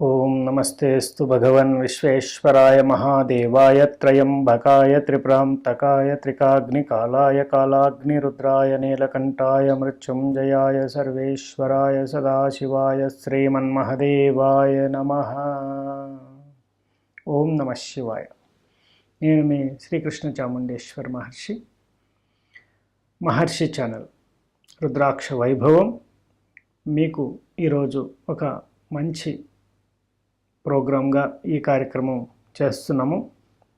ఓం నమస్తేస్తు భగవన్ విశ్వేశ్వరాయ మహాదేవాయ త్రయంబకాయ త్రిప్రాంతకాయ త్రికాగ్నికాలాయ కాలాగ్నిరుద్రాయ నీలకంఠాయ మృత్యుంజయాయ సర్వేశ్వరాయ సదాశివాయ శ్రీమన్మహదేవాయ నమ. ఓం నమ శివాయ. నేను మీ శ్రీకృష్ణ చాముండేశ్వర్ మహర్షి మహర్షి ఛానల్ రుద్రాక్ష వైభవం. మీకు ఈరోజు ఒక మంచి ప్రోగ్రాంగా ఈ కార్యక్రమం చేస్తున్నాము.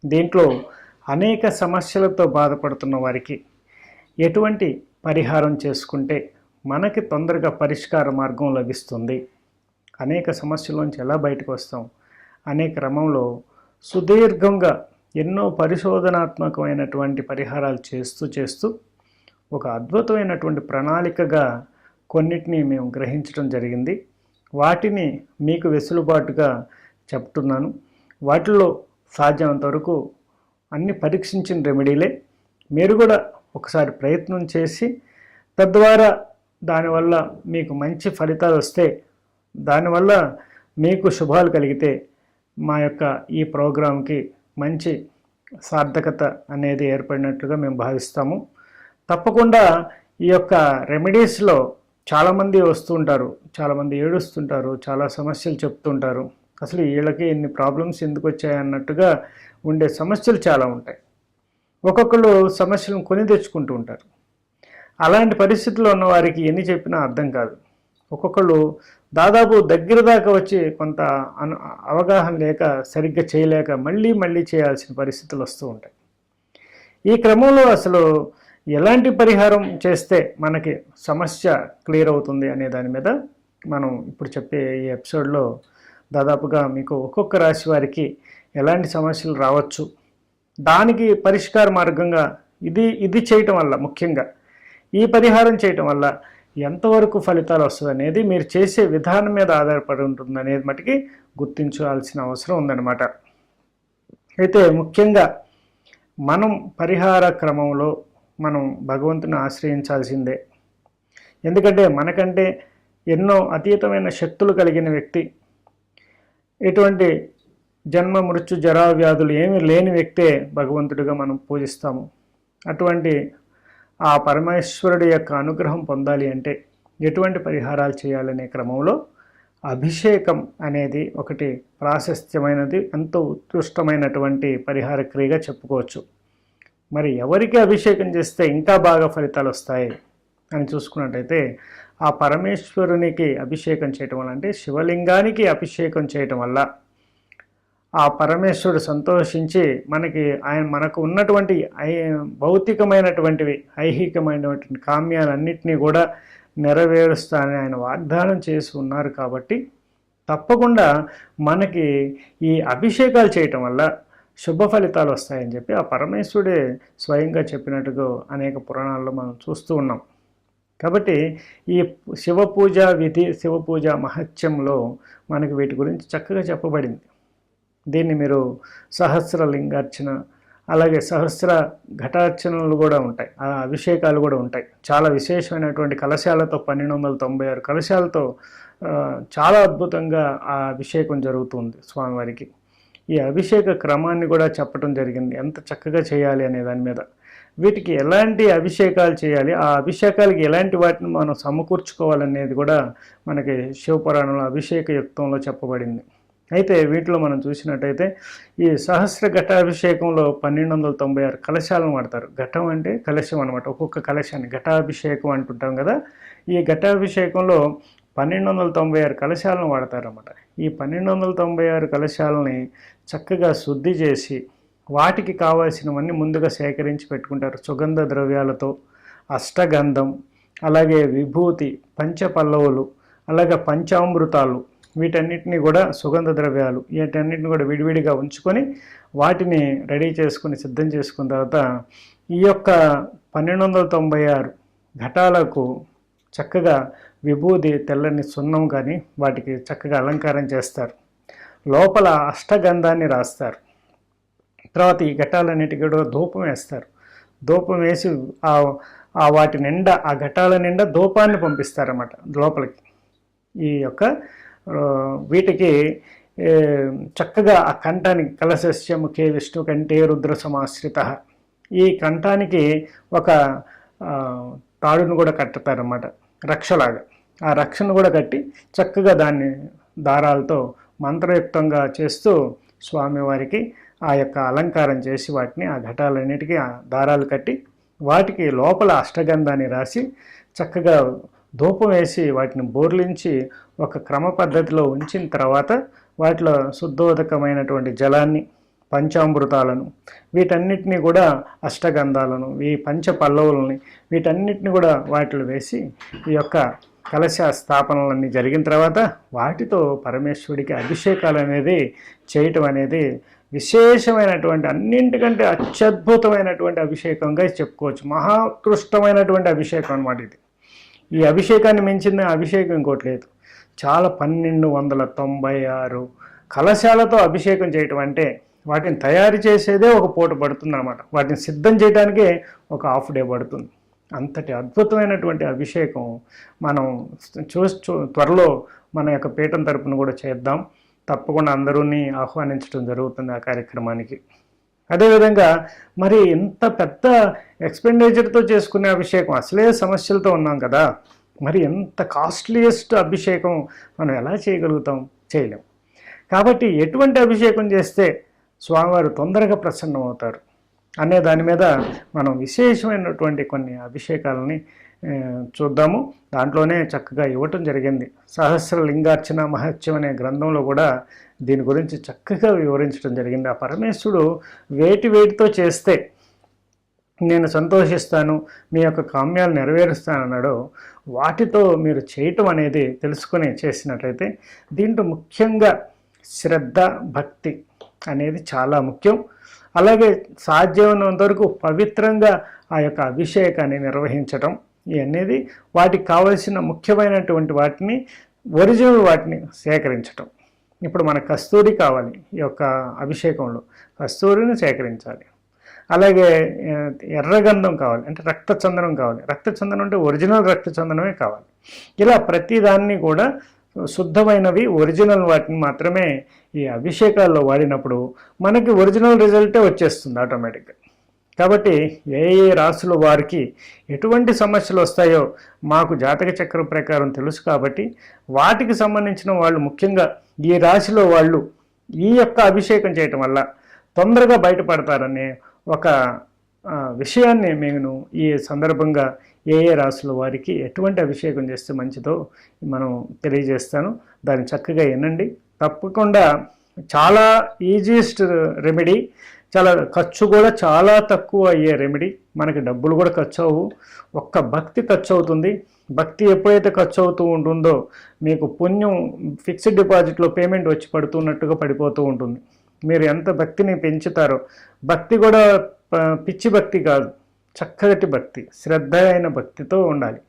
దీంట్లో అనేక సమస్యలతో బాధపడుతున్న వారికి ఎటువంటి పరిహారం చేసుకుంటే మనకి తొందరగా పరిష్కార మార్గం లభిస్తుంది. అనేక సమస్యలోంచి ఎలా బయటకు వస్తాం? అనే క్రమంలో సుదీర్ఘంగా ఎన్నో పరిశోధనాత్మకమైనటువంటి పరిహారాలు చేస్తూ చేస్తూ ఒక అద్భుతమైనటువంటి ప్రణాళికగా కొన్నిటిని మేము గ్రహించడం జరిగింది. వాటిని మీకు వెసులుబాటుగా చెప్తున్నాను. వాటిలో సాధ్యమంత వరకు అన్ని పరీక్షించిన రెమెడీలే. మీరు కూడా ఒకసారి ప్రయత్నం చేసి తద్వారా దానివల్ల మీకు మంచి ఫలితాలు వస్తే దానివల్ల మీకు శుభాలు కలిగితే మా యొక్క ఈ ప్రోగ్రాంకి మంచి సార్థకత అనేది ఏర్పడినట్లుగా మేము భావిస్తాము. తప్పకుండా ఈ యొక్క రెమెడీస్లో చాలామంది వస్తుంటారు చాలామంది ఏడుస్తుంటారు చాలా సమస్యలు చెప్తుంటారు. అసలు వీళ్ళకి ఎన్ని ప్రాబ్లమ్స్ ఎందుకు వచ్చాయన్నట్టుగా ఉండే సమస్యలు చాలా ఉంటాయి. ఒక్కొక్కరు సమస్యలను కొని తెచ్చుకుంటూ ఉంటారు. అలాంటి పరిస్థితుల్లో ఉన్న వారికి ఎన్ని చెప్పినా అర్థం కాదు. ఒక్కొక్కళ్ళు దాదాపు దగ్గర దాకా వచ్చి కొంత అను అవగాహన లేక సరిగ్గా చేయలేక మళ్ళీ మళ్ళీ చేయాల్సిన పరిస్థితులు వస్తూ ఉంటాయి. ఈ క్రమంలో అసలు ఎలాంటి పరిహారం చేస్తే మనకి సమస్య క్లియర్ అవుతుంది అనే దాని మీద మనం ఇప్పుడు చెప్పే ఈ ఎపిసోడ్లో దాదాపుగా మీకు ఒక్కొక్క రాశి వారికి ఎలాంటి సమస్యలు రావచ్చు దానికి పరిష్కార మార్గంగా ఇది ఇది చేయటం వల్ల ముఖ్యంగా ఈ పరిహారం చేయటం వల్ల ఎంతవరకు ఫలితాలు వస్తుంది అనేది మీరు చేసే విధానం మీద ఆధారపడి ఉంటుంది అనేది మటుకి గుర్తించాల్సిన అవసరం ఉందన్నమాట. అయితే ముఖ్యంగా మనం పరిహార క్రమంలో మనం భగవంతుని ఆశ్రయించాల్సిందే. ఎందుకంటే మనకంటే ఎన్నో అతీతమైన శక్తులు కలిగిన వ్యక్తి ఎటువంటి జన్మ మృత్యు జరా వ్యాధులు ఏమీ లేని వ్యక్తే భగవంతుడిగా మనం పూజిస్తాము. అటువంటి ఆ పరమేశ్వరుడి యొక్క అనుగ్రహం పొందాలి అంటే ఎటువంటి పరిహారాలు చేయాలనే క్రమంలో అభిషేకం అనేది ఒకటి ప్రాశస్త్యమైనది ఎంతో ఉత్కృష్టమైనటువంటి పరిహార క్రియగా చెప్పుకోవచ్చు. మరి ఎవరికి అభిషేకం చేస్తే ఇంకా బాగా ఫలితాలు వస్తాయి అని చూసుకున్నట్టయితే ఆ పరమేశ్వరునికి అభిషేకం చేయటం వల్ల అంటే శివలింగానికి అభిషేకం చేయటం వల్ల ఆ పరమేశ్వరుడు సంతోషించి మనకి ఆయన మనకు ఉన్నటువంటి ఐ భౌతికమైనటువంటివి ఐహికమైనటువంటి కామ్యాలన్నింటినీ కూడా నెరవేరుస్తానని ఆయన వాగ్దానం చేసి ఉన్నారు కాబట్టి తప్పకుండా మనకి ఈ అభిషేకాలు చేయటం వల్ల శుభ ఫలితాలు వస్తాయని చెప్పి ఆ పరమేశ్వరుడే స్వయంగా చెప్పినట్టుగా అనేక పురాణాల్లో మనం చూస్తూ ఉన్నాం. కాబట్టి ఈ శివ పూజ విధి శివ పూజ మహత్యంలో మనకి వీటి గురించి చక్కగా చెప్పబడింది. దీన్ని మీరు సహస్ర లింగార్చన అలాగే సహస్ర ఘటార్చనలు కూడా ఉంటాయి. ఆ అభిషేకాలు కూడా ఉంటాయి. చాలా విశేషమైనటువంటి కలశాలతో పన్నెండు వందల తొంభై ఆరు కలశాలతో చాలా అద్భుతంగా ఆ అభిషేకం జరుగుతుంది స్వామివారికి. ఈ అభిషేక క్రమాన్ని కూడా చెప్పడం జరిగింది. ఎంత చక్కగా చేయాలి అనే దాని మీద. వీటికి ఎలాంటి అభిషేకాలు చేయాలి? ఆ అభిషేకాలకి ఎలాంటి వాటిని మనం సమకూర్చుకోవాలనేది కూడా మనకి శివపురాణంలో అభిషేక యుక్తంలో చెప్పబడింది. అయితే వీటిలో మనం చూసినట్టయితే ఈ సహస్ర ఘటాభిషేకంలో పన్నెండు వందల తొంభై ఆరు కలశాలను వాడతారు. ఘటం అంటే కలశం అనమాట ఒక్కొక్క కలశాన్ని. ఘటాభిషేకం అంటుంటాం కదా. ఈ ఘటాభిషేకంలో పన్నెండు వందల తొంభై ఆరు కలశాలను వాడతారన్నమాట. ఈ పన్నెండు వందల తొంభై ఆరు కలశాలని చక్కగా శుద్ధి చేసి వాటికి కావాల్సినవన్నీ ముందుగా సేకరించి పెట్టుకుంటారు. సుగంధ ద్రవ్యాలతో అష్టగంధం అలాగే విభూతి పంచపల్లవులు అలాగే పంచామృతాలు వీటన్నిటిని కూడా సుగంధ ద్రవ్యాలు వీటన్నిటిని కూడా విడివిడిగా ఉంచుకొని వాటిని రెడీ చేసుకొని సిద్ధం చేసుకున్న తర్వాత ఈ యొక్క పన్నెండు వందల తొంభై ఆరు ఘటాలకు చక్కగా విభూది తెల్లని సున్నం కానీ వాటికి చక్కగా అలంకారం చేస్తారు. లోపల అష్టగంధాన్ని రాస్తారు. తర్వాత ఈ ఘటాలన్నిటికీ కూడా ధూపం వేస్తారు. ధూపం వేసి ఆ వాటి నిండా ఆ ఘటాల నిండా ధూపాన్ని పంపిస్తారన్నమాట లోపలికి. ఈ యొక్క వీటికి చక్కగా ఆ కంఠానికి కలశస్యం కే విష్ణు కంటే రుద్ర సమాశ్రిత. ఈ కంఠానికి ఒక తాడును కూడా కట్టుతారన్నమాట. రక్షలాగా. ఆ రక్షను కూడా కట్టి చక్కగా దాన్ని దారాలతో మంత్రయుక్తంగా చేస్తూ స్వామివారికి ఆ యొక్క అలంకారం చేసి వాటిని ఆ ఘటాలన్నిటికీ ఆ దారాలు కట్టి వాటికి లోపల అష్టగంధాన్ని రాసి చక్కగా ధూపం వేసి వాటిని బోర్లించి ఒక క్రమ పద్ధతిలో ఉంచిన తర్వాత వాటిలో శుద్ధోదకమైనటువంటి జలాన్ని పంచామృతాలను వీటన్నిటిని కూడా అష్టగంధాలను ఈ పంచ పల్లవులని వీటన్నిటిని కూడా వాటిలో వేసి ఈ యొక్క కలశ స్థాపనలన్నీ జరిగిన తర్వాత వాటితో పరమేశ్వరుడికి అభిషేకాలు అనేది చేయటం అనేది విశేషమైనటువంటి అన్నింటికంటే అత్యద్భుతమైనటువంటి అభిషేకంగా చెప్పుకోవచ్చు. మహాకృష్టమైనటువంటి అభిషేకం అనమాట ఇది. ఈ అభిషేకాన్ని మించిన అభిషేకం ఇంకోటి లేదు. చాలా పన్నెండు వందల తొంభై ఆరు కలశాలతో అభిషేకం చేయటం అంటే వాటిని తయారు చేసేదే ఒక పూట పడుతుంది అనమాట వాటిని సిద్ధం చేయడానికే ఒక హాఫ్ డే పడుతుంది. అంతటి అద్భుతమైనటువంటి అభిషేకం మనం చూ చూ- త్వరలో మన యొక్క పీఠం తరపున కూడా చేద్దాం. తప్పకుండా అందరూని ఆహ్వానించడం జరుగుతుంది ఆ కార్యక్రమానికి. అదేవిధంగా మరి ఇంత పెద్ద ఎక్స్పెండిచర్తో చేసుకునే అభిషేకం అసలే సమస్యలతో ఉన్నాం కదా. మరి ఎంత కాస్ట్లీయెస్ట్ అభిషేకం మనం ఎలా చేయగలుగుతాం? చేయలేం. కాబట్టి ఎటువంటి అభిషేకం చేస్తే స్వామివారు తొందరగా ప్రసన్నమవుతారు. అనే దాని మీద మనం విశేషమైనటువంటి కొన్ని అభిషేకాలని చూద్దాము. దాంట్లోనే చక్కగా ఇవ్వటం జరిగింది. సహస్ర లింగార్చన మహత్యం అనే గ్రంథంలో కూడా దీని గురించి చక్కగా వివరించడం జరిగింది. ఆ పరమేశ్వరుడు వేటి వేటితో చేస్తే నేను సంతోషిస్తాను మీ యొక్క కామ్యాలు నెరవేరుస్తానన్నాడో వాటితో మీరు చేయటం అనేది తెలుసుకుని చేసినట్లయితే దీంట్లో ముఖ్యంగా శ్రద్ధ భక్తి అనేది చాలా ముఖ్యం. అలాగే సాధ్యమైనంత వరకు పవిత్రంగా ఆ యొక్క అభిషేకాన్ని నిర్వహించటం ఇవన్నీ వాటికి కావలసిన ముఖ్యమైనటువంటి వాటిని ఒరిజినల్ వాటిని సేకరించటం. ఇప్పుడు మన కస్తూరి కావాలి ఈ యొక్క అభిషేకంలో. కస్తూరిని సేకరించాలి. అలాగే ఎర్రగంధం కావాలి అంటే రక్తచందనం కావాలి. రక్తచందనం అంటే ఒరిజినల్ రక్తచందనమే కావాలి. ఇలా ప్రతిదాన్ని కూడా శుద్ధమైనవి ఒరిజినల్ వాటిని మాత్రమే ఈ అభిషేకాల్లో వాడినప్పుడు మనకి ఒరిజినల్ రిజల్టే వచ్చేస్తుంది ఆటోమేటిక్గా. కాబట్టి ఏ ఏ రాసుల వారికి ఎటువంటి సమస్యలు వస్తాయో మాకు జాతక చక్రం ప్రకారం తెలుసు కాబట్టి వాటికి సంబంధించిన వాళ్ళు ముఖ్యంగా ఈ రాశిలో వాళ్ళు ఈ యొక్క అభిషేకం చేయటం వల్ల తొందరగా బయటపడతారనే ఒక విషయాన్ని నేను ఈ సందర్భంగా ఏ ఏ రాసుల వారికి ఎటువంటి అభిషేకం చేస్తే మంచిదో మనం తెలియజేస్తాను. దాన్ని చక్కగా వినండి. తప్పకుండా చాలా ఈజియెస్ట్ రెమెడీ చాలా ఖర్చు కూడా చాలా తక్కువ అయ్యే రెమెడీ. మనకి డబ్బులు కూడా ఖర్చు అవ్వు ఒక్క భక్తి ఖర్చు అవుతుంది భక్తి ఎప్పుడైతే ఖర్చు అవుతూ ఉంటుందో మీకు పుణ్యం ఫిక్స్డ్ డిపాజిట్లో పేమెంట్ వచ్చి పడుతున్నట్టుగా పడిపోతూ ఉంటుంది. మీరు ఎంత భక్తిని పెంచుతారో. భక్తి కూడా పిచ్చి భక్తి కాదు. చక్కటి భక్తి శ్రద్ధ అయిన భక్తితో ఉండాలి.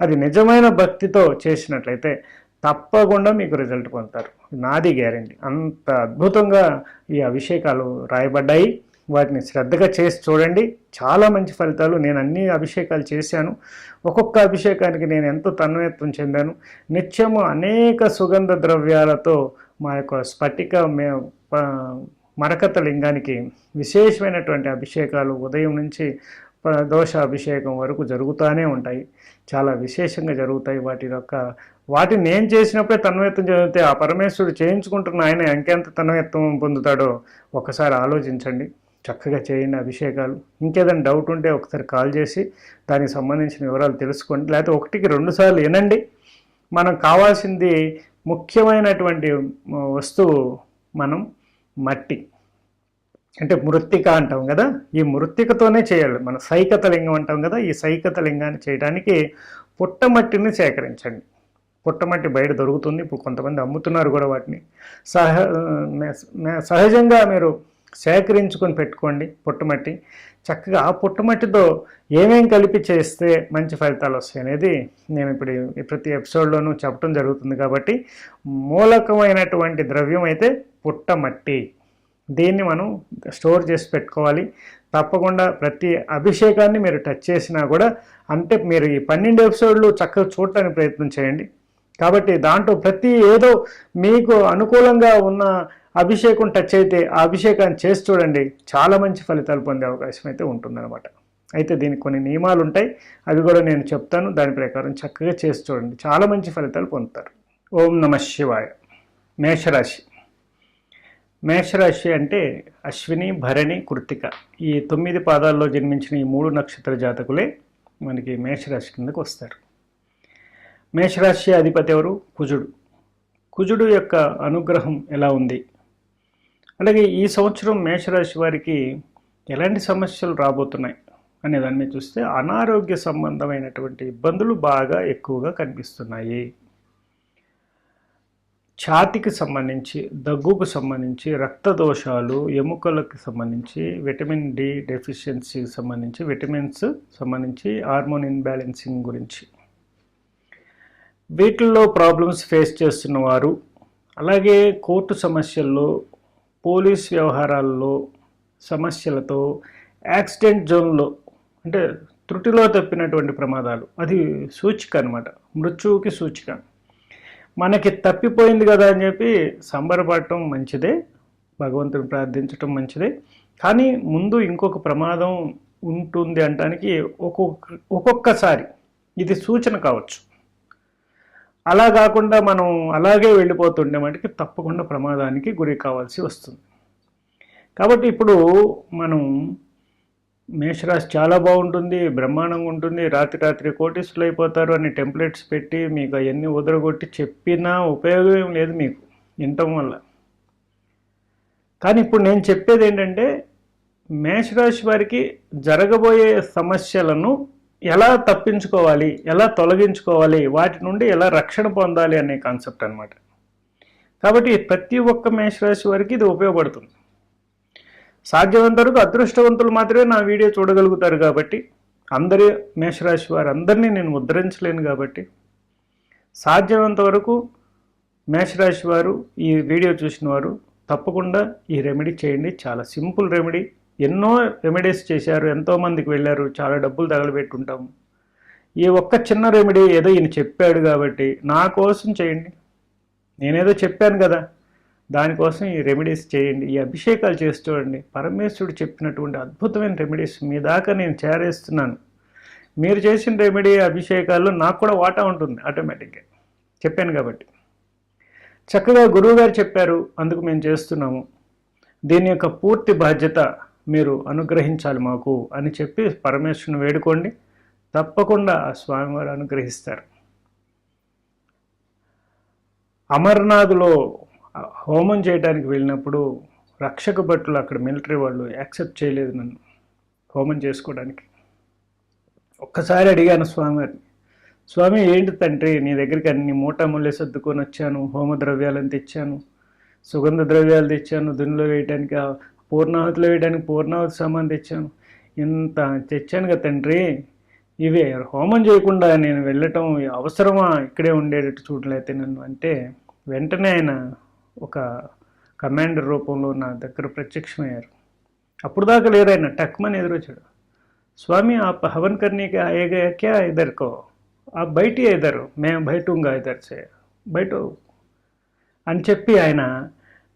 అది నిజమైన భక్తితో చేసినట్లయితే తప్పకుండా మీకు రిజల్ట్ పొందుతారు. నాది గ్యారంటీ. అంత అద్భుతంగా ఈ అభిషేకాలు రాయబడ్డాయి. వాటిని శ్రద్ధగా చేసి చూడండి. చాలా మంచి ఫలితాలు. నేను అన్ని అభిషేకాలు చేశాను. ఒక్కొక్క అభిషేకానికి నేను ఎంతో తన్మయత్వం చెందాను. నిత్యము అనేక సుగంధ ద్రవ్యాలతో మా యొక్క స్ఫటిక మే మరకత లింగానికి విశేషమైనటువంటి అభిషేకాలు ఉదయం నుంచి దోష అభిషేకం వరకు జరుగుతూనే ఉంటాయి. చాలా విశేషంగా జరుగుతాయి వాటి యొక్క వాటిని నేను చేసినప్పుడే తన్వయత్వం చదివితే ఆ పరమేశ్వరుడు చేయించుకుంటున్న ఆయన ఇంకెంత తన్వయత్వం పొందుతాడో ఒకసారి ఆలోచించండి. చక్కగా చేయండి అభిషేకాలు. ఇంకేదైనా డౌట్ ఉంటే ఒకసారి కాల్ చేసి దానికి సంబంధించిన వివరాలు తెలుసుకోండి. లేకపోతే ఒకటికి రెండుసార్లు వినండి. మనం కావాల్సింది ముఖ్యమైనటువంటి వస్తువు మనం మట్టి. అంటే మృత్తిక అంటాం కదా ఈ మృత్తికతోనే చేయాలి. మన సైకత లింగం అంటాం కదా ఈ సైకత లింగాన్ని చేయడానికి పుట్టమట్టిని సేకరించండి. పుట్టమట్టి బయట దొరుకుతుంది ఇప్పుడు కొంతమంది అమ్ముతున్నారు కూడా వాటిని. సహ సహజంగా మీరు సేకరించుకొని పెట్టుకోండి పుట్టమట్టి. చక్కగా ఆ పుట్టమట్టితో ఏమేం కలిపి చేస్తే మంచి ఫలితాలు వస్తాయి అనేది నేను ఇప్పుడు ప్రతి ఎపిసోడ్లోనూ చెప్పడం జరుగుతుంది కాబట్టి మూలకమైనటువంటి ద్రవ్యం అయితే పుట్టమట్టి. దీన్ని మనం స్టోర్ చేసి పెట్టుకోవాలి. తప్పకుండా ప్రతి అభిషేకాన్ని మీరు టచ్ చేసినా కూడా అంటే మీరు ఈ పన్నెండు ఎపిసోడ్లు చక్కగా చూడటానికి ప్రయత్నం చేయండి. కాబట్టి దాంట్లో ప్రతి ఏదో మీకు అనుకూలంగా ఉన్న అభిషేకం టచ్ అయితే ఆ అభిషేకాన్ని చేసి చూడండి. చాలా మంచి ఫలితాలు పొందే అవకాశం అయితే ఉంటుందన్నమాట. అయితే దీనికి కొన్ని నియమాలు ఉంటాయి. అవి కూడా నేను చెప్తాను. దాని ప్రకారం చక్కగా చేసి చూడండి. చాలా మంచి ఫలితాలు పొందుతారు. ఓం నమ శివాయ. మేషరాశి. మేషరాశి అంటే అశ్విని భరణి కృత్తిక ఈ తొమ్మిది పాదాల్లో జన్మించిన ఈ మూడు నక్షత్ర జాతకులే మనకి మేషరాశి కిందకు వస్తారు. మేషరాశి అధిపతి ఎవరు? కుజుడు. కుజుడు యొక్క అనుగ్రహం ఎలా ఉంది? అలాగే ఈ సంవత్సరం మేషరాశి వారికి ఎలాంటి సమస్యలు రాబోతున్నాయి అనే దాని మీద చూస్తే అనారోగ్య సంబంధమైనటువంటి ఇబ్బందులు బాగా ఎక్కువగా కనిపిస్తున్నాయి. ఛాతికి సంబంధించి దగ్గుకు సంబంధించి రక్త దోషాలు ఎముకలకు సంబంధించి విటమిన్ డి డెఫిషియన్సీకి సంబంధించి విటమిన్స్ సంబంధించి హార్మోన్ ఇన్బ్యాలెన్సింగ్ గురించి. వీటిల్లో ప్రాబ్లమ్స్ ఫేస్ చేస్తున్న వారు అలాగే కోర్టు సమస్యల్లో పోలీస్ వ్యవహారాల్లో సమస్యలతో యాక్సిడెంట్ జోన్లో అంటే త్రుటిలో తప్పినటువంటి ప్రమాదాలు అది సూచిక అనమాట మృత్యువుకి సూచిక. మనకి తప్పిపోయింది కదా అని చెప్పి సంబరపడటం మంచిదే భగవంతుని ప్రార్థించటం మంచిదే. కానీ ముందు ఇంకొక ప్రమాదం ఉంటుంది అనటానికి ఒక్కొక్క ఒక్కొక్కసారి ఇది సూచన కావచ్చు. అలా కాకుండా మనం అలాగే వెళ్ళిపోతుండే మటుకి తప్పకుండా ప్రమాదానికి గురి కావాల్సి వస్తుంది. కాబట్టి ఇప్పుడు మనం మేషరాశి చాలా బాగుంటుంది బ్రహ్మాండంగా ఉంటుంది. రాత్రి రాత్రి కోటీసులు అయిపోతారు అని టెంప్లెట్స్ పెట్టి మీకు అవన్నీ ఉదరగొట్టి చెప్పినా ఉపయోగం ఏం లేదు మీకు వినటం వల్ల. కానీ ఇప్పుడు నేను చెప్పేది ఏంటంటే మేషరాశి వారికి జరగబోయే సమస్యలను ఎలా తప్పించుకోవాలి ఎలా తొలగించుకోవాలి వాటి నుండి ఎలా రక్షణ పొందాలి అనే కాన్సెప్ట్ అనమాట కాబట్టి ప్రతి ఒక్క మేషరాశి వారికి ఇది ఉపయోగపడుతుంది. సాధ్యమంత వరకు అదృష్టవంతులు మాత్రమే నా వీడియో చూడగలుగుతారు కాబట్టి అందరి మేషరాశి వారు అందరినీ నేను ముద్రించలేను కాబట్టి సాధ్యమంత వరకు మేషరాశి వారు ఈ వీడియో చూసిన వారు తప్పకుండా ఈ రెమెడీ చేయండి. చాలా సింపుల్ రెమెడీ. ఎన్నో రెమెడీస్ చేశారు. ఎంతోమందికి వెళ్ళారు. చాలా డబ్బులు తగలబెట్టుంటాము. ఈ ఒక్క చిన్న రెమెడీ ఏదో ఈయన చెప్పాడు కాబట్టి నా కోసం చేయండి. నేనేదో చెప్పాను కదా. దానికోసం ఈ రెమెడీస్ చేయండి. ఈ అభిషేకాలు చేసి చూడండి పరమేశ్వరుడు చెప్పినటువంటి అద్భుతమైన రెమెడీస్ మీ దాకా నేను చేరేస్తున్నాను. మీరు చేసిన రెమెడీ అభిషేకాల్లో నాకు కూడా వాటా ఉంటుంది ఆటోమేటిక్గా. చెప్పాను కాబట్టి. చక్కగా గురువుగారు చెప్పారు అందుకు మేము చేస్తున్నాము. దీని యొక్క పూర్తి బాధ్యత మీరు అనుగ్రహించాలి మాకు అని చెప్పి పరమేశ్వరుని వేడుకోండి. తప్పకుండా ఆ స్వామివారు అనుగ్రహిస్తారు. అమర్నాథ్లో హోమం చేయడానికి వెళ్ళినప్పుడు రక్షక భటులు అక్కడ మిలిటరీ వాళ్ళు యాక్సెప్ట్ చేయలేదు నన్ను హోమం చేసుకోవడానికి. ఒక్కసారి అడిగాను స్వామివారిని స్వామి ఏంటి తండ్రి నీ దగ్గరికి అన్ని మూటాముల్లే సర్దుకొని వచ్చాను హోమ ద్రవ్యాలను తెచ్చాను సుగంధ ద్రవ్యాలు తెచ్చాను దున్నులో వేయడానికి పూర్ణాహుతిలో వేయడానికి పూర్ణాహుతి సామాన్ తెచ్చాను. ఇంత తెచ్చాను కదా తండ్రి ఇవే హోమం చేయకుండా నేను వెళ్ళటం అవసరమా? ఇక్కడే ఉండేటట్టు చూడలేతే నన్ను. అంటే వెంటనే ఆయన ఒక కమాండర్ రూపంలో నా దగ్గర ప్రత్యక్షమయ్యారు. అప్పుడు దాకా లేదైనా టక్మని ఎదురొచ్చాడు. స్వామి ఆ హవన్ కర్ణికి ఆయేగా క్యా ఇద్దరుకో ఆ బయటి ఇద్దరు మేము బయటుంగా ఇద్దరు చే బయట అని చెప్పి ఆయన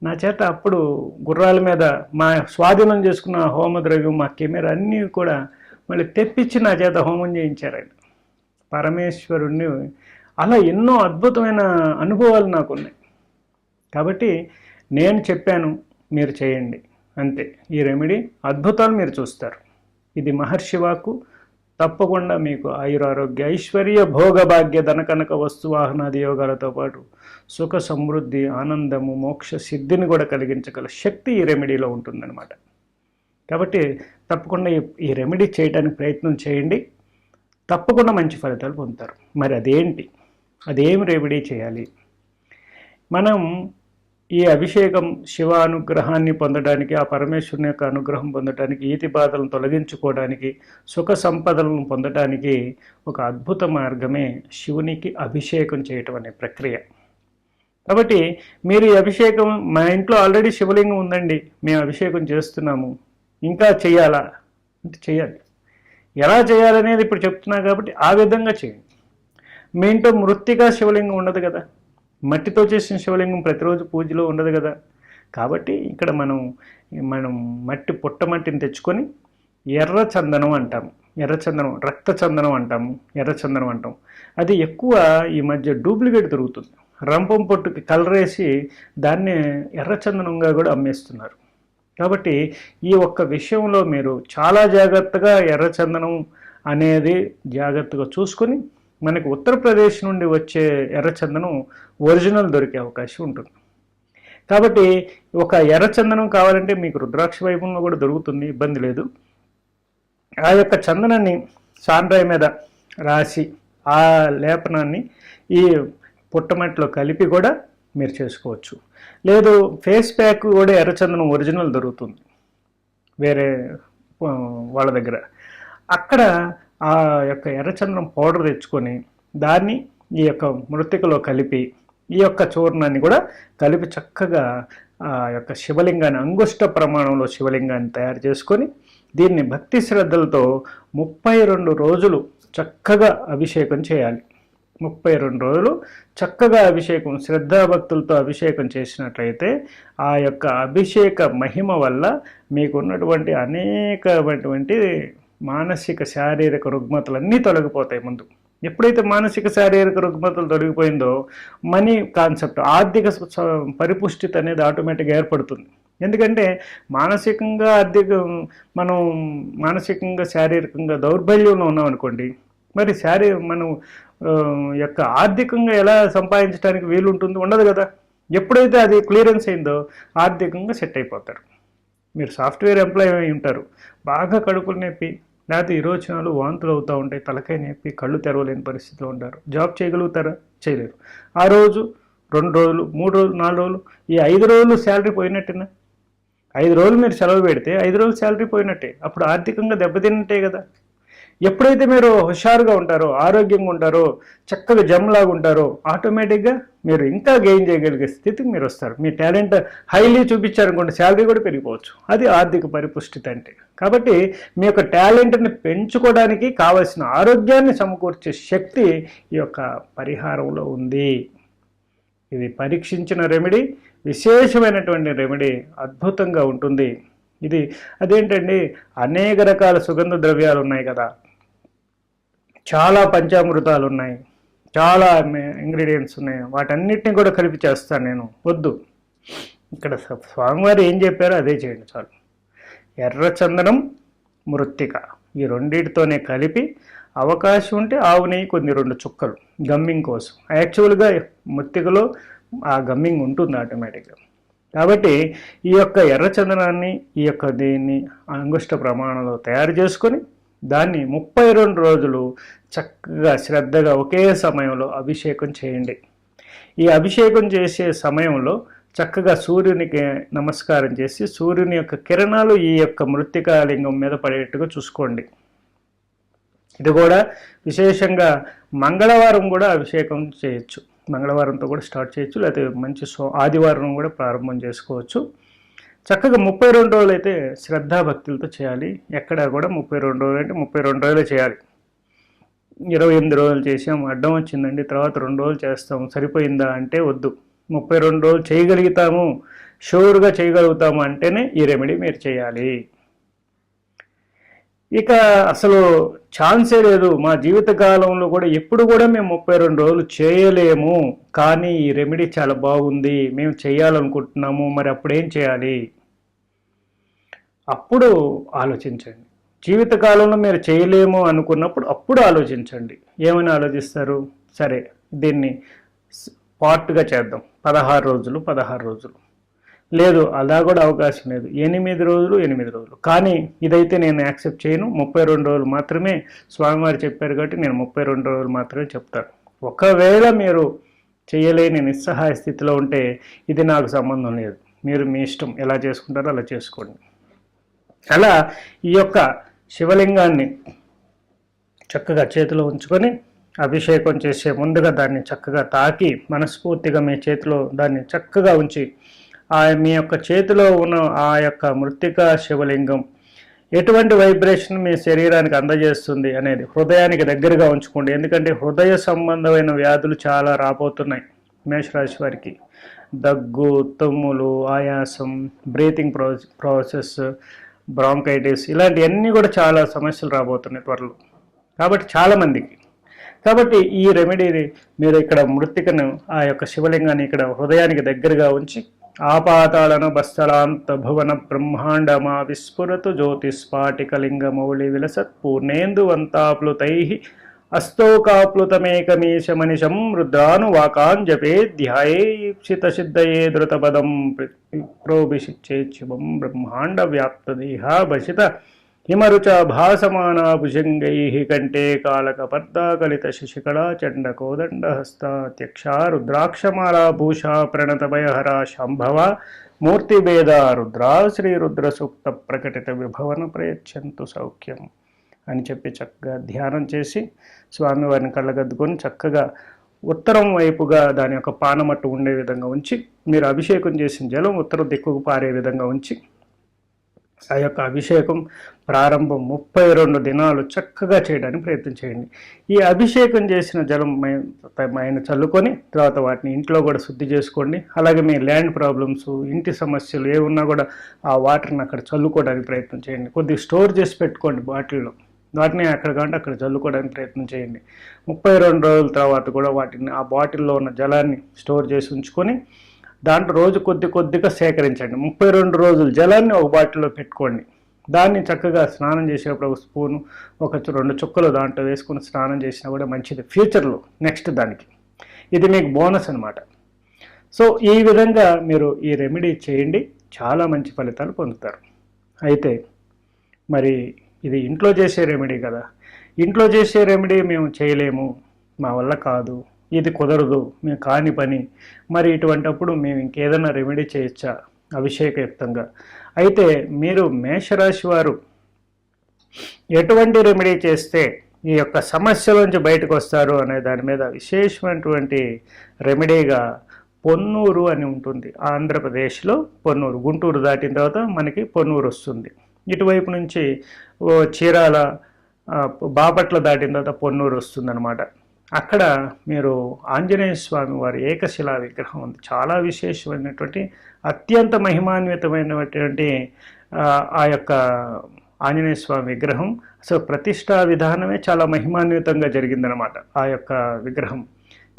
నా చేత అప్పుడు గుర్రాల మీద మా స్వాధీనం చేసుకున్న హోమద్రవ్యం మా కెమెరా అన్నీ కూడా మళ్ళీ తెప్పించి నా చేత హోమం చేయించారు ఆయన. పరమేశ్వరుణ్ణి అలా ఎన్నో అద్భుతమైన అనుభవాలు నాకు ఉన్నాయి కాబట్టి నేను చెప్పాను మీరు చేయండి. అంతే. ఈ రెమెడీ అద్భుతాలు మీరు చూస్తారు. ఇది మహర్షివాకు తప్పకుండా మీకు ఆయురారోగ్య ఐశ్వర్య భోగభాగ్య ధనకనక వస్తు వాహనాది యోగాలతో పాటు సుఖ సమృద్ధి ఆనందము మోక్ష సిద్ధిని కూడా కలిగించగల శక్తి ఈ రెమెడీలో ఉంటుందన్నమాట. కాబట్టి తప్పకుండా ఈ- ఈ రెమెడీ చేయడానికి ప్రయత్నం చేయండి. తప్పకుండా మంచి ఫలితాలు పొందుతారు. మరి అదేంటి? అదేం రెమెడీ చేయాలి? మనం ఈ అభిషేకం శివ అనుగ్రహాన్ని పొందడానికి ఆ పరమేశ్వరుని యొక్క అనుగ్రహం పొందడానికి ఈతి బాధలను తొలగించుకోవడానికి సుఖ సంపదలను పొందడానికి ఒక అద్భుత మార్గమే శివునికి అభిషేకం చేయటం అనే ప్రక్రియ. కాబట్టి మీరు ఈ అభిషేకం మా ఇంట్లో ఆల్రెడీ శివలింగం ఉందండి మేము అభిషేకం చేస్తున్నాము. ఇంకా చేయాలా? అంటే చేయాలి. ఎలా చేయాలనేది ఇప్పుడు చెప్తున్నా కాబట్టి ఆ విధంగా చేయండి. మీ ఇంట్లో మృత్తిగా శివలింగం ఉండదు కదా. మట్టితో చేసిన శివలింగం ప్రతిరోజు పూజలో ఉండదు కదా. కాబట్టి ఇక్కడ మనం మనం మట్టి పుట్ట మట్టిని తెచ్చుకొని ఎర్ర చందనం అంటాము. ఎర్ర చందనం రక్త చందనం అంటాము. ఎర్ర చందనం అంటాం అది ఎక్కువ ఈ మధ్య డూప్లికేట్ దొరుకుతుంది. రంపం పొట్టుకి కలరేసి దాన్ని ఎర్ర చందనంగా కూడా అమ్మేస్తున్నారు. కాబట్టి ఈ ఒక్క విషయంలో మీరు చాలా జాగ్రత్తగా ఎర్ర చందనం అనేది జాగ్రత్తగా చూసుకొని మనకి ఉత్తరప్రదేశ్ నుండి వచ్చే ఎర్రచందనం ఒరిజినల్ దొరికే అవకాశం ఉంటుంది. కాబట్టి ఒక ఎర్రచందనం కావాలంటే మీకు రుద్రాక్ష వైభవంలో కూడా దొరుకుతుంది ఇబ్బంది లేదు. ఆ యొక్క చందనాన్ని సాండ్రాయి మీద రాసి ఆ లేపనాన్ని ఈ పుట్టమట్లో కలిపి కూడా మీరు చేసుకోవచ్చు. లేదు ఫేస్ ప్యాక్ కూడా ఎర్రచందనం ఒరిజినల్ దొరుకుతుంది. వేరే వాళ్ళ దగ్గర. అక్కడ ఆ యొక్క ఎర్రచందనం పౌడర్ తెచ్చుకొని దాన్ని ఈ యొక్క మృతికలో కలిపి ఈ యొక్క చూర్ణాన్ని కూడా కలిపి చక్కగా ఆ యొక్క శివలింగాన్ని అంగుష్ట ప్రమాణంలో శివలింగాన్ని తయారు చేసుకొని దీన్ని భక్తి శ్రద్ధలతో ముప్పై రెండు రోజులు చక్కగా అభిషేకం చేయాలి. ముప్పై రెండు రోజులు చక్కగా అభిషేకం శ్రద్ధాభక్తులతో అభిషేకం చేసినట్లయితే ఆ యొక్క అభిషేక మహిమ వల్ల మీకున్నటువంటి అనేకమైనటువంటి మానసిక శారీరక రుగ్మతలన్నీ తొలగిపోతాయి ముందు. ఎప్పుడైతే మానసిక శారీరక రుగ్మతలు తొలగిపోయిందో మనీ కాన్సెప్ట్ ఆర్థిక పరిపుష్టిత అనేది ఆటోమేటిక్గా ఏర్పడుతుంది. ఎందుకంటే మానసికంగా ఆర్థిక మనం మానసికంగా శారీరకంగా దౌర్బల్యంలో ఉన్నాం అనుకోండి మరి శారీ మనం యొక్క ఆర్థికంగా ఎలా సంపాదించడానికి వీలుంటుంది? ఉండదు కదా. ఎప్పుడైతే అది క్లియరెన్స్ అయిందో ఆర్థికంగా సెట్ అయిపోతారు. మీరు సాఫ్ట్వేర్ ఎంప్లాయ్ అయి ఉంటారు. బాగా కడుపులు నొప్పి లేకపోతే ఈరోజనాలు వాంతులు అవుతూ ఉంటాయి తలకాయ నొప్పి కళ్ళు తెరవలేని పరిస్థితిలో ఉంటారు. జాబ్ చేయగలుగుతారా? చేయలేరు. ఆ రోజు రెండు రోజులు మూడు రోజులు నాలుగు రోజులు ఈ ఐదు రోజులు శాలరీ పోయినట్టేనా? ఐదు రోజులు మీరు సెలవు పెడితే ఐదు రోజులు శాలరీ పోయినట్టే. అప్పుడు ఆర్థికంగా దెబ్బతిన్నట్టే కదా. ఎప్పుడైతే మీరు హుషారుగా ఉంటారో ఆరోగ్యంగా ఉంటారో చక్కగా జమ్లాగా ఉంటారో ఆటోమేటిక్గా మీరు ఇంకా గెయిన్ చేయగలిగే స్థితికి మీరు వస్తారు. మీ టాలెంట్ హైలీ చూపించారనుకోండి శాలరీ కూడా పెరిగిపోవచ్చు. అది ఆర్థిక పరిపుష్టిత అంటే కాబట్టి మీ యొక్క టాలెంట్ని పెంచుకోవడానికి కావలసిన ఆరోగ్యాన్ని సమకూర్చే శక్తి ఈ యొక్క పరిహారంలో ఉంది. ఇది పరీక్షించిన రెమెడీ విశేషమైనటువంటి రెమెడీ అద్భుతంగా ఉంటుంది. ఇది అదేంటండి? అనేక రకాల సుగంధ ద్రవ్యాలు ఉన్నాయి కదా. చాలా పంచామృతాలు ఉన్నాయి చాలా ఇంగ్రీడియంట్స్ ఉన్నాయి. వాటన్నిటిని కూడా కలిపి చేస్తాను నేను. వద్దు. ఇక్కడ స్వామివారు ఏం చెప్పారో అదే చేయండి చాలు. ఎర్ర చందనం మృత్తిక. ఈ రెండింటితోనే కలిపి అవకాశం ఉంటే ఆవు నెయ్యి కొన్ని రెండు చుక్కలు. గమ్మింగ్ కోసం. యాక్చువల్గా మృత్తికలో ఆ గమ్మింగ్ ఉంటుంది ఆటోమేటిక్గా. కాబట్టి ఈ యొక్క ఎర్రచందనాన్ని ఈ యొక్క దీన్ని అంగుష్ట ప్రమాణంలో తయారు చేసుకొని దాన్ని ముప్పై రెండు రోజులు చక్కగా శ్రద్ధగా ఒకే సమయంలో అభిషేకం చేయండి. ఈ అభిషేకం చేసే సమయంలో చక్కగా సూర్యునికి నమస్కారం చేసి సూర్యుని యొక్క కిరణాలు ఈ యొక్క మృత్తికా లింగం మీద పడేట్టుగా చూసుకోండి. ఇది కూడా విశేషంగా మంగళవారం కూడా అభిషేకం చేయొచ్చు. మంగళవారంతో కూడా స్టార్ట్ చేయొచ్చు లేకపోతే మంచి సో ఆదివారం కూడా ప్రారంభం చేసుకోవచ్చు. చక్కగా ముప్పై రెండు రోజులు అయితే శ్రద్ధాభక్తులతో చేయాలి. ఎక్కడ కూడా ముప్పై రెండు రోజులు అంటే ముప్పై రెండు రోజులే చేయాలి. ఇరవై ఎనిమిది రోజులు చేసాం అడ్డం వచ్చిందండి. తర్వాత రెండు రోజులు చేస్తాం సరిపోయిందా అంటే వద్దు. ముప్పై రెండు రోజులు చేయగలుగుతాము షూర్గా చేయగలుగుతాము అంటేనే ఈ రెమెడీ మీరు చేయాలి. ఇక అసలు ఛాన్సే లేదు. మా జీవిత కాలంలో కూడా ఎప్పుడు కూడా మేము ముప్పై రెండు రోజులు చేయలేము. కానీ ఈ రెమెడీ చాలా బాగుంది. మేము చేయాలనుకుంటున్నాము. మరి అప్పుడేం చేయాలి? అప్పుడు ఆలోచించండి. జీవితకాలంలో మీరు చేయలేము అనుకున్నప్పుడు అప్పుడు ఆలోచించండి. ఏమని ఆలోచిస్తారు? సరే దీన్ని పార్ట్గా చేద్దాం. పదహారు రోజులు పదహారు రోజులు. లేదు అలా కూడా అవకాశం లేదు. ఎనిమిది రోజులు ఎనిమిది రోజులు. కానీ ఇదైతే నేను యాక్సెప్ట్ చేయను. ముప్పై రెండు రోజులు మాత్రమే స్వామివారు చెప్పారు కాబట్టి నేను ముప్పై రెండు రోజులు మాత్రమే చెప్తాను. ఒకవేళ మీరు చేయలేని నిస్సహాయ స్థితిలో ఉంటే ఇది నాకు సంబంధం లేదు. మీరు మీ ఇష్టం. ఎలా చేసుకుంటారో అలా చేసుకోండి. అలా ఈ యొక్క శివలింగాన్ని చక్కగా చేతిలో ఉంచుకొని అభిషేకం చేసే ముందుగా దాన్ని చక్కగా తాకి మనస్ఫూర్తిగా మీ చేతిలో దాన్ని చక్కగా ఉంచి ఆ మీ యొక్క చేతిలో ఉన్న ఆ యొక్క మృతిక శివలింగం ఎటువంటి వైబ్రేషన్ మీ శరీరానికి అందజేస్తుంది అనేది హృదయానికి దగ్గరగా ఉంచుకోండి. ఎందుకంటే హృదయ సంబంధమైన వ్యాధులు చాలా రాబోతున్నాయి మేషరాశి వారికి. దగ్గు తుమ్ములు ఆయాసం బ్రీతింగ్ ప్రో ప్రాసెస్ బ్రాంకైటిస్ ఇలాంటివన్నీ కూడా చాలా సమస్యలు రాబోతున్నాయి త్వరలో. కాబట్టి చాలామందికి కాబట్టి ఈ రెమెడీని మీరు ఇక్కడ మృతికను ఆ యొక్క శివలింగాన్ని ఇక్కడ హృదయానికి దగ్గరగా ఉంచి ఆపాతాళను బస్తలాంత భువన బ్రహ్మాండమా విస్ఫురతు జ్యోతిస్ఫాటికలింగ మౌళి విలసత్ పూర్ణేందువంతాప్లుతై అస్తోకాప్లుతమేకమీశమనిశం రుద్రానువాకాన్ జపే ధ్యాయేప్సిత సిద్ధయే ధృతపదం ప్రోభిషిచ్చేచ్యువం బ్రహ్మాండ వ్యాప్తదేహ భసిత హిమరుచ భాసమానా భుజంగై కంటే కాళకపర్దాకలిత శిశికళా చండ కోదండ హస్తాత్యక్ష రుద్రాక్షమాలా భూషా ప్రణతభయహర శంభవ మూర్తిభేద రుద్రా శ్రీరుద్రసూక్త ప్రకటిత విభవన ప్రయచ్చంతు సౌఖ్యం. అని చెప్పి చక్కగా ధ్యానం చేసి స్వామివారిని కళ్ళగద్దుకొని చక్కగా ఉత్తరం వైపుగా దాని యొక్క పానమట్టు ఉండే విధంగా ఉంచి మీరు అభిషేకం చేసిన జలం ఉత్తరం దిక్కుకు పారే విధంగా ఉంచి ఆ యొక్క అభిషేకం ప్రారంభం ముప్పై రెండు దినాలు చక్కగా చేయడానికి ప్రయత్నం చేయండి. ఈ అభిషేకం చేసిన జలం ఆయన చల్లుకొని తర్వాత వాటిని ఇంట్లో కూడా శుద్ధి చేసుకోండి. అలాగే మీ ల్యాండ్ ప్రాబ్లమ్స్ ఇంటి సమస్యలు ఏ ఉన్నా కూడా ఆ వాటర్ని అక్కడ చల్లుకోవడానికి ప్రయత్నం చేయండి. కొద్దిగా స్టోర్ చేసి పెట్టుకోండి బాటిల్లో. వాటిని అక్కడ కంటే అక్కడ చల్లుకోవడానికి ప్రయత్నం చేయండి. ముప్పై రెండు రోజుల తర్వాత కూడా వాటిని ఆ బాటిల్లో ఉన్న జలాన్ని స్టోర్ చేసి ఉంచుకొని దాంట్లో రోజు కొద్ది కొద్దిగా సేకరించండి. ముప్పై రెండు రోజులు జలాన్ని ఒక బాటిల్లో పెట్టుకోండి. దాన్ని చక్కగా స్నానం చేసేటప్పుడు ఒక స్పూను ఒక రెండు చుక్కలు దాంట్లో వేసుకుని స్నానం చేసినా కూడా మంచిది. ఫ్యూచర్లో నెక్స్ట్ దానికి. ఇది మీకు బోనస్ అనమాట సో ఈ విధంగా మీరు ఈ రెమెడీ చేయండి. చాలా మంచి ఫలితాలు పొందుతారు. అయితే మరి ఇది ఇంట్లో చేసే రెమెడీ కదా. ఇంట్లో చేసే రెమెడీ మేము చేయలేము. మా వల్ల కాదు. ఇది కుదరదు. మేము కాని పని. మరి ఇటువంటప్పుడు మేము ఇంకేదైనా రెమెడీ చేయొచ్చా? అభిషేకయుక్తంగా. అయితే మీరు మేషరాశి వారు ఎటువంటి రెమెడీ చేస్తే ఈ యొక్క సమస్యలోంచి బయటకు వస్తారు అనే దాని మీద విశేషమైనటువంటి రెమెడీగా పొన్నూరు అని ఉంటుంది. ఆంధ్రప్రదేశ్లో పొన్నూరు. గుంటూరు దాటిన తర్వాత మనకి పొన్నూరు వస్తుంది. ఇటువైపు నుంచి చీరాల బాపట్ల దాటిన తర్వాత పొన్నూరు వస్తుందన్నమాట. అక్కడ మీరు ఆంజనేయ స్వామి వారి ఏకశిలా విగ్రహం ఉంది. చాలా విశేషమైనటువంటి అత్యంత మహిమాన్వితమైనటువంటి ఆ యొక్క ఆంజనేయ స్వామి విగ్రహం. సో ప్రతిష్టా విధానమే చాలా మహిమాన్వితంగా జరిగిందనమాట ఆ యొక్క విగ్రహం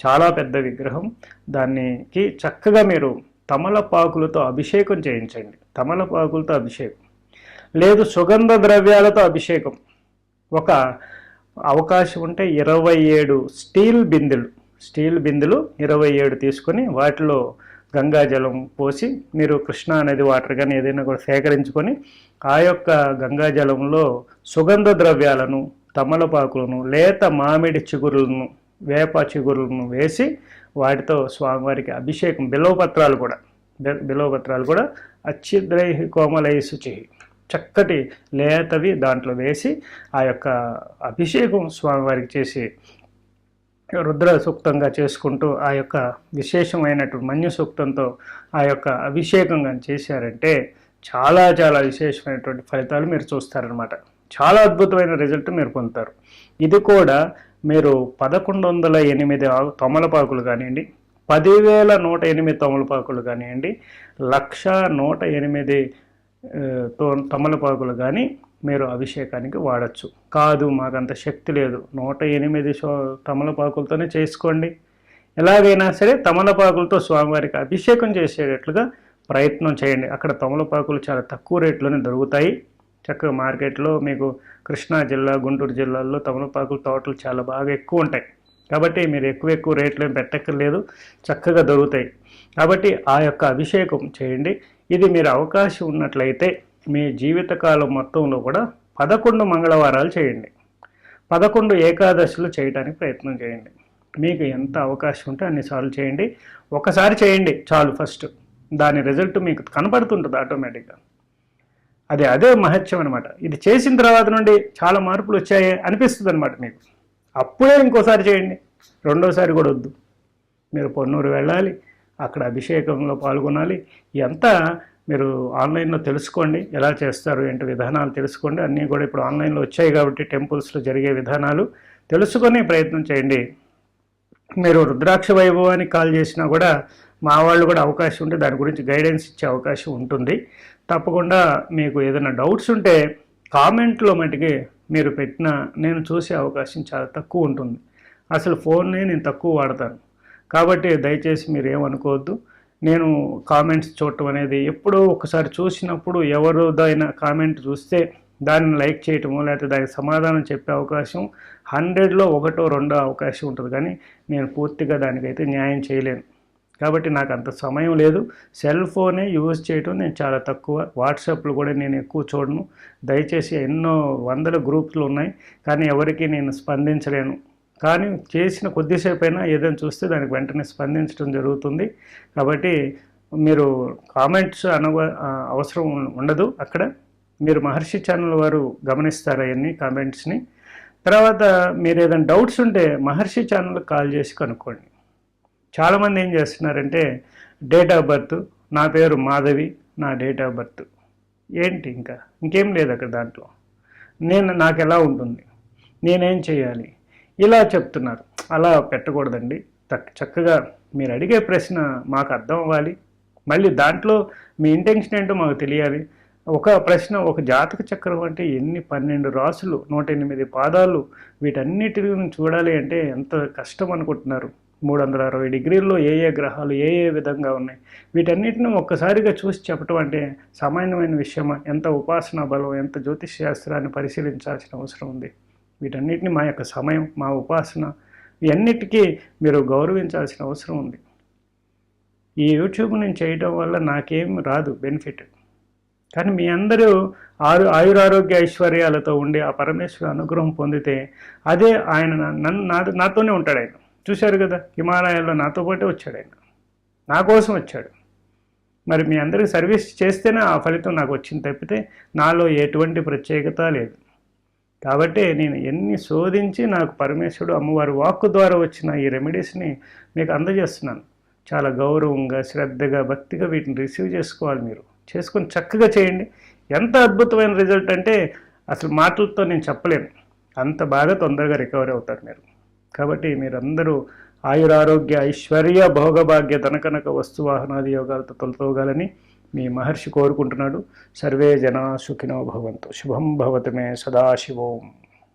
చాలా పెద్ద విగ్రహం. దానికి చక్కగా మీరు తమలపాకులతో అభిషేకం చేయించండి. తమలపాకులతో అభిషేకం. లేదు సుగంధ ద్రవ్యాలతో అభిషేకం. ఒక అవకాశం ఉంటే ఇరవై ఏడు స్టీల్ బిందెలు. స్టీల్ బిందెలు ఇరవై ఏడు తీసుకొని వాటిలో గంగాజలం పోసి మీరు కృష్ణా నది వాటర్ కానీ ఏదైనా కూడా సేకరించుకొని ఆ యొక్క గంగాజలంలో సుగంధ ద్రవ్యాలను తమలపాకులను లేత మామిడి చిగురులను వేప చిగురులను వేసి వాటితో స్వామివారికి అభిషేకం. బిలవపత్రాలు కూడా. బిలవపత్రాలు కూడా అచ్చిద్రై కోమలై శుచి. చక్కటి లేతవి దాంట్లో వేసి ఆ యొక్క అభిషేకం స్వామివారికి చేసి రుద్ర సూక్తంగా చేసుకుంటూ ఆ యొక్క విశేషమైనటువంటి మన్యు సూక్తంతో ఆ యొక్క అభిషేకంగా చేశారంటే చాలా చాలా విశేషమైనటువంటి ఫలితాలు మీరు చూస్తారనమాట చాలా అద్భుతమైన రిజల్ట్ మీరు పొందుతారు. ఇది కూడా మీరు పదకొండు వందల ఎనిమిది తమలపాకులు కానివ్వండి పదివేల నూట ఎనిమిది తమలపాకులు కానివ్వండి లక్ష నూట ఎనిమిది తో తమలపాకులు కానీ మీరు అభిషేకానికి వాడచ్చు. కాదు మాకంత శక్తి లేదు. నూట ఎనిమిది తమలపాకులతోనే చేసుకోండి. ఎలాగైనా సరే తమలపాకులతో స్వామివారికి అభిషేకం చేసేటట్లుగా ప్రయత్నం చేయండి. అక్కడ తమలపాకులు చాలా తక్కువ రేట్లోనే దొరుకుతాయి. చక్కగా మార్కెట్లో మీకు కృష్ణా జిల్లా గుంటూరు జిల్లాల్లో తమలపాకుల తోటలు చాలా బాగా ఎక్కువ ఉంటాయి. కాబట్టి మీరు ఎక్కువ ఎక్కువ రేట్లు పెట్టక్కర్లేదు. చక్కగా దొరుకుతాయి. కాబట్టి ఆ యొక్క అభిషేకం చేయండి. ఇది మీరు అవకాశం ఉన్నట్లయితే మీ జీవితకాలం మొత్తంలో కూడా పదకొండు మంగళవారాలు చేయండి. పదకొండు ఏకాదశులు చేయడానికి ప్రయత్నం చేయండి. మీకు ఎంత అవకాశం ఉంటే అన్నిసార్లు చేయండి. ఒకసారి చేయండి చాలు ఫస్ట్. దాని రిజల్ట్ మీకు కనపడుతుంటుంది ఆటోమేటిక్గా. అది అదే మహత్యం అనమాట ఇది చేసిన తర్వాత నుండి చాలా మార్పులు వచ్చాయి అనిపిస్తుంది అనమాట మీకు. అప్పుడే ఇంకోసారి చేయండి. రెండోసారి కూడా వద్దు. మీరు పొన్నూరు వెళ్ళాలి. అక్కడ అభిషేకంలో పాల్గొనాలి. ఎంత మీరు ఆన్లైన్లో తెలుసుకోండి ఎలా చేస్తారు ఏంటి విధానాలు తెలుసుకోండి. అన్నీ కూడా ఇప్పుడు ఆన్లైన్లో వచ్చాయి కాబట్టి టెంపుల్స్లో జరిగే విధానాలు తెలుసుకొని ప్రయత్నం చేయండి. మీరు రుద్రాక్ష వైభవానికి కాల్ చేసినా కూడా మా వాళ్ళు కూడా అవకాశం ఉంటే దాని గురించి గైడెన్స్ ఇచ్చే అవకాశం ఉంటుంది. తప్పకుండా మీకు ఏదైనా డౌట్స్ ఉంటే కామెంట్లో మటుకి మీరు పెట్టిన నేను చూసే అవకాశం చాలా తక్కువ ఉంటుంది. అసలు ఫోన్ని నేను తక్కువ వాడతాను. కాబట్టి దయచేసి మీరు ఏమనుకోవద్దు నేను కామెంట్స్ చూడటం అనేది ఎప్పుడో ఒకసారి చూసినప్పుడు ఎవరిదైనా కామెంట్ చూస్తే దాన్ని లైక్ చేయటమో లేకపోతే దానికి సమాధానం చెప్పే అవకాశం హండ్రెడ్లో ఒకటో రెండో అవకాశం ఉంటుంది. కానీ నేను పూర్తిగా దానికైతే న్యాయం చేయలేను. కాబట్టి నాకు అంత సమయం లేదు. సెల్ ఫోనే యూజ్ చేయటం నేను చాలా తక్కువ. వాట్సాప్లు కూడా నేను ఎక్కువ చూడను. దయచేసి ఎన్నో వందల గ్రూప్లు ఉన్నాయి. కానీ ఎవరికి నేను స్పందించలేను. కానీ చేసిన కొద్దిసేపు అయినా ఏదైనా చూస్తే దానికి వెంటనే స్పందించడం జరుగుతుంది. కాబట్టి మీరు కామెంట్స్ అనవ అవసరం ఉండదు అక్కడ. మీరు మహర్షి ఛానల్ వారు గమనిస్తారు అవన్నీ కామెంట్స్ని? తర్వాత మీరు ఏదైనా డౌట్స్ ఉంటే మహర్షి ఛానల్ కాల్ చేసి కనుక్కోండి. చాలామంది ఏం చేస్తున్నారంటే డేట్ ఆఫ్ బర్త్ నా పేరు మాధవి నా డేట్ ఆఫ్ బర్త్. ఏంటి ఇంకా? ఇంకేం లేదు అక్కడ దాంట్లో. నేను నాకు ఎలా ఉంటుంది? నేనేం చేయాలి? ఇలా చెప్తున్నారు. అలా పెట్టకూడదండి. చక్కగా మీరు అడిగే ప్రశ్న మాకు అర్థం అవ్వాలి. మళ్ళీ దాంట్లో మీ ఇంటెన్షన్ ఏంటో మాకు తెలియాలి. ఒక ప్రశ్న ఒక జాతక చక్రం అంటే ఎన్ని పన్నెండు రాసులు నూట ఎనిమిది పాదాలు వీటన్నిటిని చూడాలి అంటే ఎంత కష్టం అనుకుంటున్నారు. మూడు వందల అరవై డిగ్రీల్లో ఏ ఏ గ్రహాలు ఏ ఏ విధంగా ఉన్నాయి. వీటన్నిటిని ఒక్కసారిగా చూసి చెప్పడం అంటే సామాన్యమైన విషయమా? ఎంత ఉపాసనా బలం ఎంత జ్యోతిష్ శాస్త్రాన్ని పరిశీలించాల్సిన అవసరం ఉంది. వీటన్నిటిని మా యొక్క సమయం మా ఉపాసన ఇవన్నిటికీ మీరు గౌరవించాల్సిన అవసరం ఉంది. ఈ యూట్యూబ్ నేను చేయడం వల్ల నాకేం రాదు బెనిఫిట్. కానీ మీ అందరూ ఆరు ఆయురారోగ్య ఐశ్వర్యాలతో ఉండి ఆ పరమేశ్వర అనుగ్రహం పొందితే అదే ఆయన నన్ను నా నాతోనే ఉంటాడు ఆయన. చూశారు కదా హిమాలయాల్లో నాతో పాటే వచ్చాడు ఆయన. నా కోసం వచ్చాడు. మరి మీ అందరికి సర్వీస్ చేస్తేనే ఆ ఫలితం నాకు వచ్చింది తప్పితే నాలో ఎటువంటి ప్రత్యేకత లేదు. కాబట్టి నేను ఎన్ని శోధించి నాకు పరమేశ్వరుడు అమ్మవారి వాక్కు ద్వారా వచ్చిన ఈ రెమెడీస్ని మీకు అందజేస్తున్నాను. చాలా గౌరవంగా శ్రద్ధగా భక్తిగా వీటిని రిసీవ్ చేసుకోవాలి మీరు. చేసుకొని చక్కగా చేయండి. ఎంత అద్భుతమైన రిజల్ట్ అంటే అసలు మాటలతో నేను చెప్పలేను. అంత బాగా తొందరగా రికవరీ అవుతారు మీరు. కాబట్టి మీరందరూ ఆయురారోగ్య ఐశ్వర్య భోగభాగ్య ధనకనక వస్తువాహనాది యోగాలతో తొలతోగాలని మీ మహర్షి కోరుకుంటున్నాడు. సర్వే జనా సుఖినో భవంతు. శుభం భవతమే సదాశివోం.